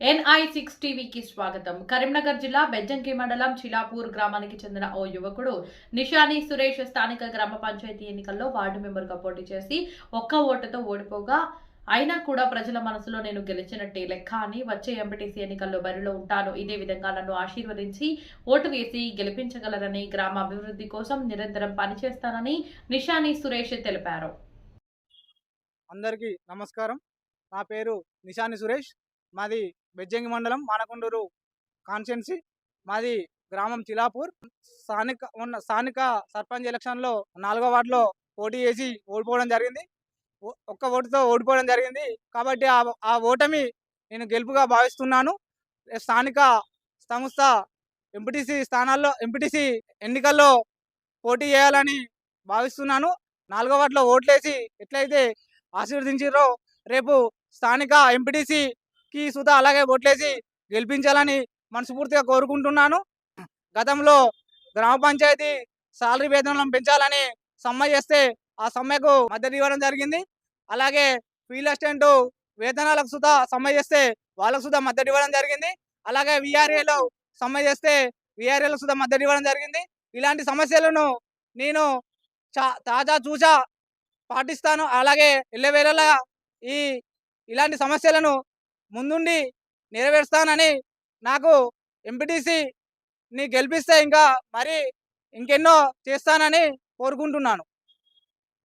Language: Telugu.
ఎన్ఐ సిక్స్ టీవీకి స్వాగతం. కరీంనగర్ జిల్లా బెజ్జంకి మండలం చిలాపూర్ గ్రామానికి చెందిన ఓ యువకుడు నిషాని సురేష్ స్థానిక గ్రామ పంచాయతీ ఎన్నికల్లో వార్డు మెంబర్గా పోటీ చేసి ఒక్క ఓటుతో ఓడిపోగా అయినా కూడా ప్రజల మనసులో నేను గెలిచినట్టే లెక్క అని వచ్చే ఎంపీటీసీ ఎన్నికల్లో బరిలో ఉంటాను. ఇదే విధంగా నన్ను ఆశీర్వదించి ఓటు వేసి గెలిపించగలరని గ్రామ అభివృద్ధి కోసం నిరంతరం పనిచేస్తానని నిషాని సురేష్ తెలిపారు. అందరికీ నమస్కారం. నా పేరు నిషాని సురేష్. మాది బెజ్జంగి మండలం మానకొండూరు కాన్స్టెన్సీ మాది గ్రామం చిలాపూర్. స్థానిక ఉన్న స్థానిక సర్పంచ్ ఎలక్షన్లో నాలుగో వార్డులో పోటీ చేసి ఓడిపోవడం జరిగింది. ఓ- ఒక్క ఓటుతో ఓడిపోవడం జరిగింది. కాబట్టి ఆ ఆ ఓటమి నేను గెలుపుగా భావిస్తున్నాను. స్థానిక సంస్థ ఎంపీటీసీ స్థానాల్లో ఎంపీటీసీ ఎన్నికల్లో పోటీ చేయాలని భావిస్తున్నాను. నాలుగో వార్డులో ఓట్లేసి ఎట్లయితే ఆశీర్వదించారో రేపు స్థానిక కి సుధా అలాగే ఓట్లేసి గెలిపించాలని మనస్ఫూర్తిగా కోరుకుంటున్నాను. గతంలో గ్రామ పంచాయతీ సాలరీ వేతనం పెంచాలని సమ్మె చేస్తే ఆ సమ్మెకు మద్దతు ఇవ్వడం జరిగింది. అలాగే ఫీల్డ్ అసిస్టెంట్ వేతనాలకు సుధా సమ్మె చేస్తే వాళ్ళకు సుధా మద్దతు ఇవ్వడం జరిగింది. అలాగే విఆర్ఏలో సమ్మె చేస్తే విఆర్ఏలకు సుధా మద్దతు ఇవ్వడం జరిగింది. ఇలాంటి సమస్యలను నేను చా తాజా చూసా పాటిస్తాను. అలాగే ఎల్లవేళలా ఈ ఇలాంటి సమస్యలను ముందుండి నెరవేరుస్తానని నాకు ఎంపీటీసీని గెలిపిస్తే ఇంకా మరి ఇంకెన్నో చేస్తానని కోరుకుంటున్నాను.